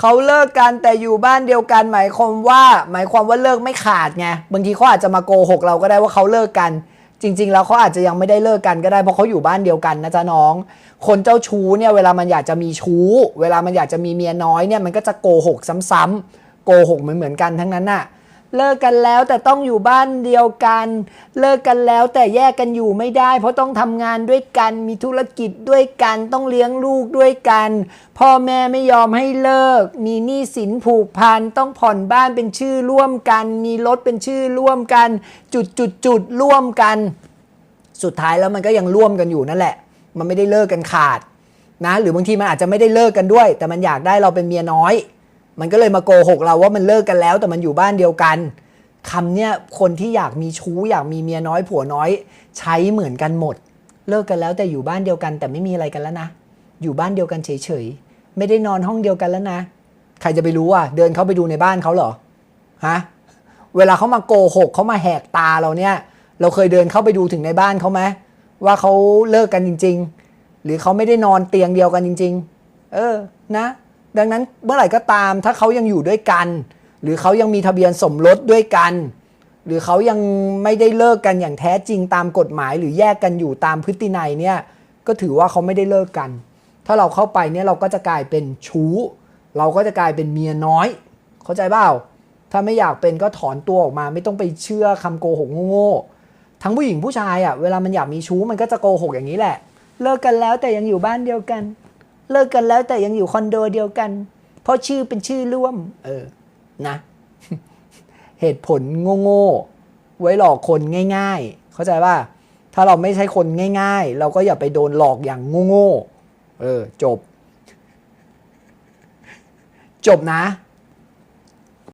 เขาเลิกกันแต่อยู่บ้านเดียวกัน หมายความว่า หมายความว่าเลิกไม่ขาดไงบางทีเขาอาจจะมาโกหกเราก็ได้ว่าเขาเลิกกัน จริง ๆ แล้วเขาอาจจะยังไม่ได้เลิกกันก็ได้เพราะเขาอยู่บ้านเดียวกันนะจ๊ะน้อง คนเจ้าชู้เนี่ยเวลามันอยากจะมีชู้ เวลามันอยากจะมีเมียน้อยเนี่ยมันก็จะโกหกซ้ำๆโกหกเหมือนเหมือนๆกันทั้งนั้นน่ะ เลิกกันแล้วแต่ต้องอยู่บ้านเดียวกัน เลิกกันแล้วแต่แยกกันอยู่ไม่ได้ เพราะต้องทำงานด้วยกันมีธุรกิจด้วยกันต้องเลี้ยงลูกด้วยกัน พ่อแม่ไม่ยอมให้เลิก มีหนี้สินผูกพันต้องผ่อนบ้านเป็นชื่อร่วมกัน มีรถเป็นชื่อร่วมกัน จุดจุดจุดร่วมกัน สุดท้ายแล้วมันก็ยังร่วมกันอยู่นั่นแหละ มันไม่ได้เลิกกันขาดนะหรือบางทีมันอาจจะไม่ได้เลิกกันด้วย แต่มันอยากได้เราเป็นเมียน้อย มันก็เลยมาโกหกเราว่ามันเลิกกันแล้ว แต่มันอยู่บ้านเดียวกันคำเนี้ยคนที่อยากมีชู้อยากมีเมียน้อยผัวน้อย ใช้เหมือนกันหมด เลิกกันแล้วแต่อยู่บ้านเดียวกัน แต่ไม่มีอะไรกันแล้วนะ อยู่บ้านเดียวกันเฉยๆไม่ได้นอนห้องเดียวกันแล้วนะ ใครจะไปรู้อะเดินเข้าไปดูในบ้านเขาเหรอฮะเวลาเขามาโกหกเขามาแหกตาเราเนี่ย เราเคยเดินเข้าไปดูถึงในบ้านเขาไหมว่าเขาเลิกกันจริง ๆ หรือเขาไม่ได้นอนเตียงเดียวกันจริง ๆ เออนะ ดังนั้นเมื่อไหร่ก็ตามถ้าเขายังอยู่ด้วยกัน หรือเขายังมีทะเบียนสมรสด้วยกัน หรือเขายังไม่ได้เลิกกันอย่างแท้จริงตามกฎหมาย หรือแยกกันอยู่ตามพฤตินัยเนี่ยก็ถือว่าเขาไม่ได้เลิกกัน ถ้าเราเข้าไปเนี่ยเราก็จะกลายเป็นชู้ เราก็จะกลายเป็นเมียน้อย เข้าใจเปล่าถ้าไม่อยากเป็นก็ถอนตัวออกมา ไม่ต้องไปเชื่อคำโกหกโง่ๆทั้งผู้หญิงผู้ชายอะเวลามันอยากมีชู้มันก็จะโกหกอย่างนี้แหละ เลิกกันแล้วแต่ยังอยู่บ้านเดียวกัน เลิกกันแล้วแต่ยังอยู่คอนโดเดียวกัน เพราะชื่อเป็นชื่อร่วม เออ นะ เหตุผลโง่ๆ ไว้หลอกคนง่าย ๆ เข้าใจป่ะถ้าเราไม่ใช่คนง่าย ๆ เราก็อย่าไปโดนหลอกอย่างโง่ๆ เออ จบ จบนะ